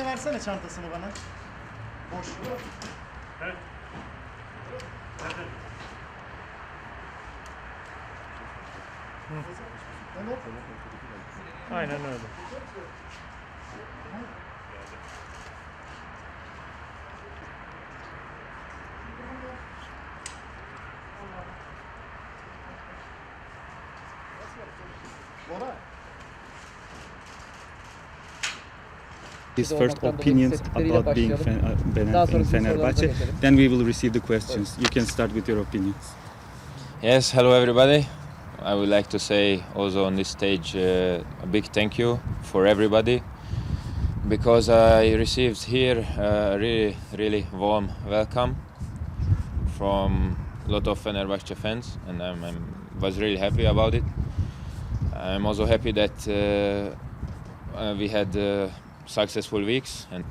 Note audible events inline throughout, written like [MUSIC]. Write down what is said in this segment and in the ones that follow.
Elini versene çantasını bana. Boş. Evet. Hadi. Evet. Aynen öyle. Bora. His first opinions about being başlayalım. Fen- uh, in sonra Fenerbahçe. Then we will receive the questions. You can start with your opinions. Yes, hello everybody. I would like to say also on this stage uh, a big thank you for everybody because I received here a really, really warm welcome from a lot of Fenerbahce fans, and I'm, I'm was really happy about it. I'm also happy that uh, uh, we had uh, successful weeks and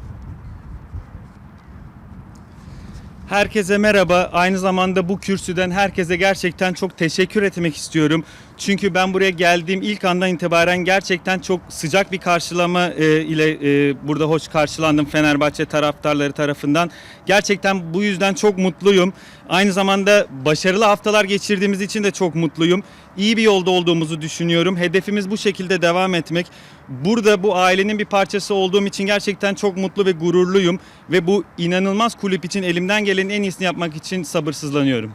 Herkese merhaba. Aynı zamanda bu kürsüden herkese gerçekten çok teşekkür etmek istiyorum. Çünkü ben buraya geldiğim ilk andan itibaren gerçekten çok sıcak bir karşılama e, ile e, burada hoş karşılandım Fenerbahçe taraftarları tarafından. Gerçekten bu yüzden çok mutluyum. Aynı zamanda başarılı haftalar geçirdiğimiz için de çok mutluyum. İyi bir yolda olduğumuzu düşünüyorum. Hedefimiz bu şekilde devam etmek. Burada bu ailenin bir parçası olduğum için gerçekten çok mutlu ve gururluyum ve bu inanılmaz kulüp için elimden gelenin en iyisini yapmak için sabırsızlanıyorum.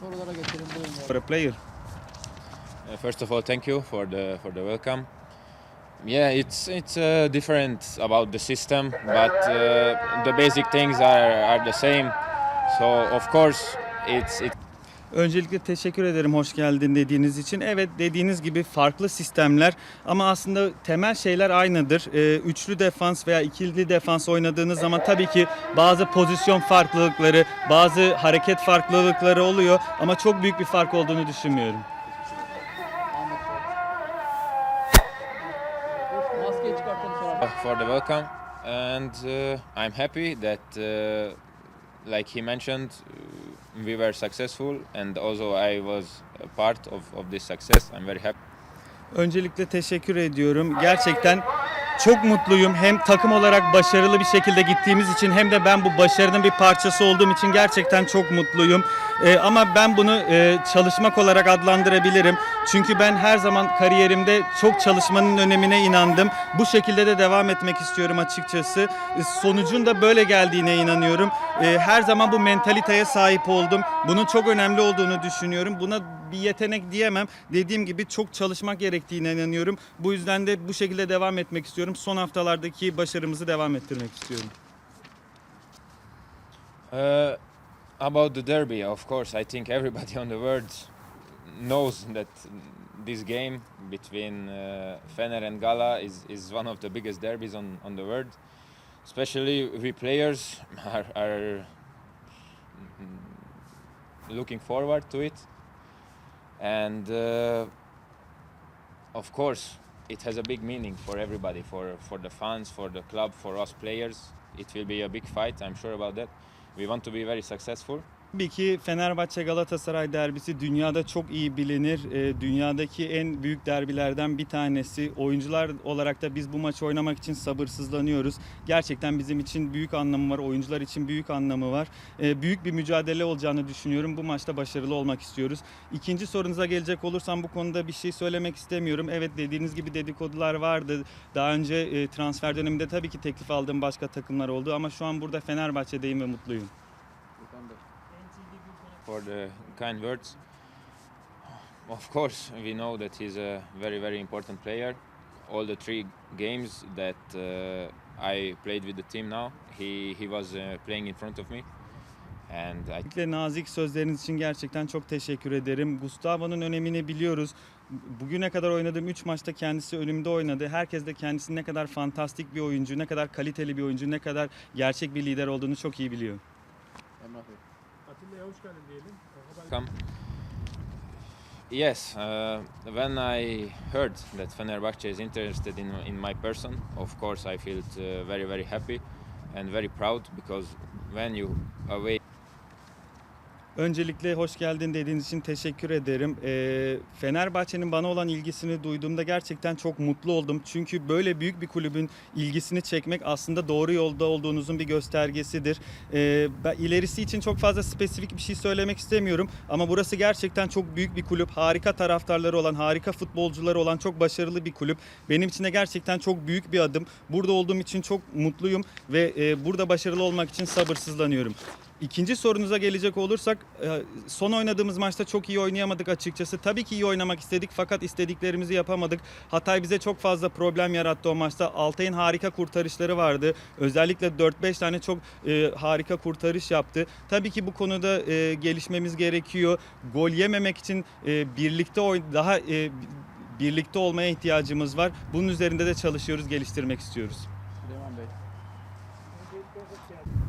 Sorulara geçelim. Buyurun. For a player. Uh, first of all, thank you for the for the welcome. Yeah, it's it's uh, different about the system, but uh, the basic things are, are the same. So of course, it's it. Öncelikle teşekkür ederim hoş geldin dediğiniz için. Evet dediğiniz gibi farklı sistemler ama aslında temel şeyler aynıdır. Ee, üçlü defans veya ikili defans oynadığınız zaman tabii ki bazı pozisyon farklılıkları, bazı hareket farklılıkları oluyor ama çok büyük bir fark olduğunu düşünmüyorum. Sonra. for the welcome, and uh, I'm happy that, uh, like he mentioned, we were successful, and also I was a part of, of this success. I'm very happy. Öncelikle teşekkür ediyorum. Gerçekten çok mutluyum. Hem takım olarak başarılı bir şekilde gittiğimiz için hem de ben bu başarının bir parçası olduğum için gerçekten çok mutluyum. Ee, ama ben bunu e, çalışmak olarak adlandırabilirim. Çünkü ben her zaman kariyerimde çok çalışmanın önemine inandım. Bu şekilde de devam etmek istiyorum açıkçası. Ee, Sonucun da böyle geldiğine inanıyorum. Ee, her zaman bu mentaliteye sahip oldum. Bunun çok önemli olduğunu düşünüyorum. Buna bir yetenek diyemem. Dediğim gibi çok çalışmak gerektiğine inanıyorum. Bu yüzden de bu şekilde devam etmek istiyorum. Son haftalardaki başarımızı devam ettirmek istiyorum. Uh, about the derby, of course, I think everybody on the world knows that this game between uh, Fener and Gala is, is one of the biggest derbies on, on the world. Especially we players [LAUGHS] are, are mm, looking forward to it. And uh, of course, it has a big meaning for everybody, for, for the fans, for the club, for us players. It will be a big fight, I'm sure about that. We want to be very successful. Tabii ki Fenerbahçe Galatasaray derbisi dünyada çok iyi bilinir. Ee, dünyadaki en büyük derbilerden bir tanesi. Oyuncular olarak da biz bu maçı oynamak için sabırsızlanıyoruz. Gerçekten bizim için büyük anlamı var. Oyuncular için büyük anlamı var. Ee, büyük bir mücadele olacağını düşünüyorum. Bu maçta başarılı olmak istiyoruz. İkinci sorunuza gelecek olursam bu konuda bir şey söylemek istemiyorum. Evet dediğiniz gibi dedikodular vardı. Daha önce e, transfer döneminde tabii ki teklif aldığım başka takımlar oldu ama şu an burada Fenerbahçe'deyim ve mutluyum. For the kind words. Of course, we know that he's a very, very important player. All the three games that uh, I played with the team now, he, he was uh, playing in front of me. And I nazik sözleriniz için gerçekten çok teşekkür ederim. Gustavo'nun önemini biliyoruz. Bugüne kadar oynadığım 3 maçta kendisi önümde oynadı. Herkes de kendisinin ne kadar fantastik bir oyuncu, ne kadar kaliteli bir oyuncu, ne kadar gerçek bir lider olduğunu çok iyi biliyor. Emrah Bey. Come. Yes, uh, when I heard that Fenerbahce is interested in, in my person, of course I felt uh, very, very happy and very proud because when you away Öncelikle hoş geldin dediğiniz için teşekkür ederim. Ee, Fenerbahçe'nin bana olan ilgisini duyduğumda gerçekten çok mutlu oldum. Çünkü böyle büyük bir kulübün ilgisini çekmek aslında doğru yolda olduğunuzun bir göstergesidir. Ee, ben ilerisi için çok fazla spesifik bir şey söylemek istemiyorum. Ama burası gerçekten çok büyük bir kulüp. Harika taraftarları olan, harika futbolcuları olan çok başarılı bir kulüp. Benim için de gerçekten çok büyük bir adım. Burada olduğum için çok mutluyum ve e, burada başarılı olmak için sabırsızlanıyorum. İkinci sorunuza gelecek olursak e, son oynadığımız maçta çok iyi oynayamadık açıkçası. Tabii ki iyi oynamak istedik fakat istediklerimizi yapamadık. Hatay bize çok fazla problem yarattı o maçta. Altay'ın harika kurtarışları vardı. Özellikle 4-5 tane çok e, harika kurtarış yaptı. Tabii ki bu konuda e, gelişmemiz gerekiyor. Gol yememek için e, birlikte oyn daha e, birlikte olmaya ihtiyacımız var. Bunun üzerinde de çalışıyoruz, geliştirmek istiyoruz. Süleyman Bey.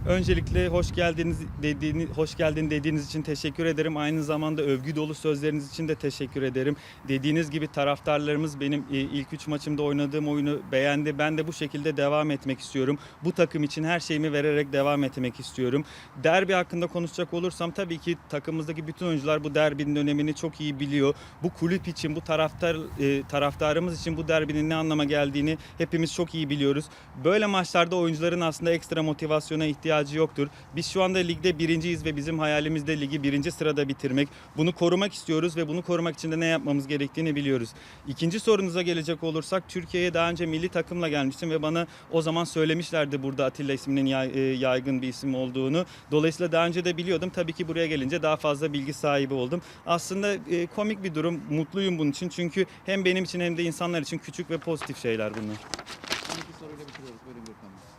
Öncelikle hoş geldiniz dediğiniz hoş geldin dediğiniz için teşekkür ederim. Aynı zamanda övgü dolu sözleriniz için de teşekkür ederim. Dediğiniz gibi taraftarlarımız benim e, ilk üç maçımda oynadığım oyunu beğendi. Ben de bu şekilde devam etmek istiyorum. Bu takım için her şeyimi vererek devam etmek istiyorum. Derbi hakkında konuşacak olursam tabii ki takımımızdaki bütün oyuncular bu derbinin önemini çok iyi biliyor. Bu kulüp için, bu taraftar e, taraftarımız için bu derbinin ne anlama geldiğini hepimiz çok iyi biliyoruz. Böyle maçlarda oyuncuların aslında ekstra motivasyona ihtiyacı yoktur. Biz şu anda ligde birinciyiz ve bizim hayalimiz de ligi birinci sırada bitirmek. Bunu korumak istiyoruz ve bunu korumak için de ne yapmamız gerektiğini biliyoruz. İkinci sorunuza gelecek olursak Türkiye'ye daha önce milli takımla gelmiştim ve bana o zaman söylemişlerdi burada Atilla isminin e, yaygın bir isim olduğunu. Dolayısıyla daha önce de biliyordum. Tabii ki buraya gelince daha fazla bilgi sahibi oldum. Aslında e, komik bir durum. Mutluyum bunun için. Çünkü hem benim için hem de insanlar için küçük ve pozitif şeyler bunlar. İki soruyla bitiriyoruz. Buyurun Gürkan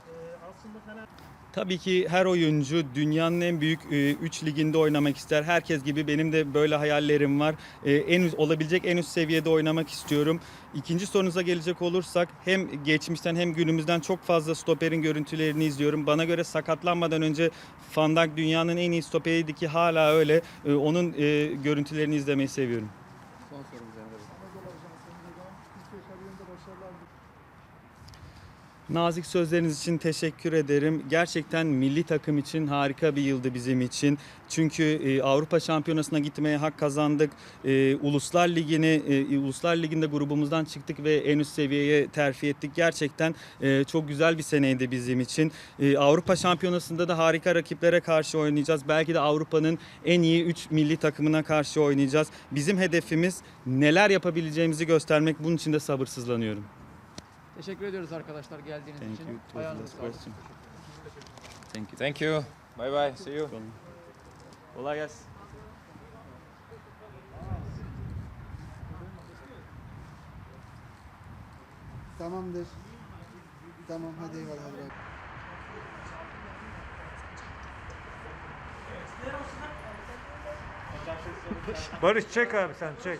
Tabii ki her oyuncu dünyanın en büyük 3 liginde oynamak ister. Herkes gibi benim de böyle hayallerim var. E, en üst, olabilecek en üst seviyede oynamak istiyorum. İkinci sorunuza gelecek olursak hem geçmişten hem günümüzden çok fazla stoperin görüntülerini izliyorum. Bana göre sakatlanmadan önce Van Dijk dünyanın en iyi stoperiydi ki hala öyle. E, onun e, görüntülerini izlemeyi seviyorum. Nazik sözleriniz için teşekkür ederim. Gerçekten milli takım için harika bir yıldı bizim için. Çünkü e, Avrupa Şampiyonası'na gitmeye hak kazandık. E, Uluslar Ligi'ni e, Uluslar Ligi'nde grubumuzdan çıktık ve en üst seviyeye terfi ettik. Gerçekten e, çok güzel bir seneydi bizim için. E, Avrupa Şampiyonası'nda da harika rakiplere karşı oynayacağız. Belki de Avrupa'nın en iyi 3 milli takımına karşı oynayacağız. Bizim hedefimiz neler yapabileceğimizi göstermek. Bunun için de sabırsızlanıyorum. Teşekkür ediyoruz arkadaşlar geldiğiniz Thank için. you. It was the Ayağınıza last sağlık. question. Thank you. Thank you. Bye bye. See you. Kolay gelsin. Tamamdır. Tamam hadi eyvallah. Hadi bay. Barış çek abi sen çek.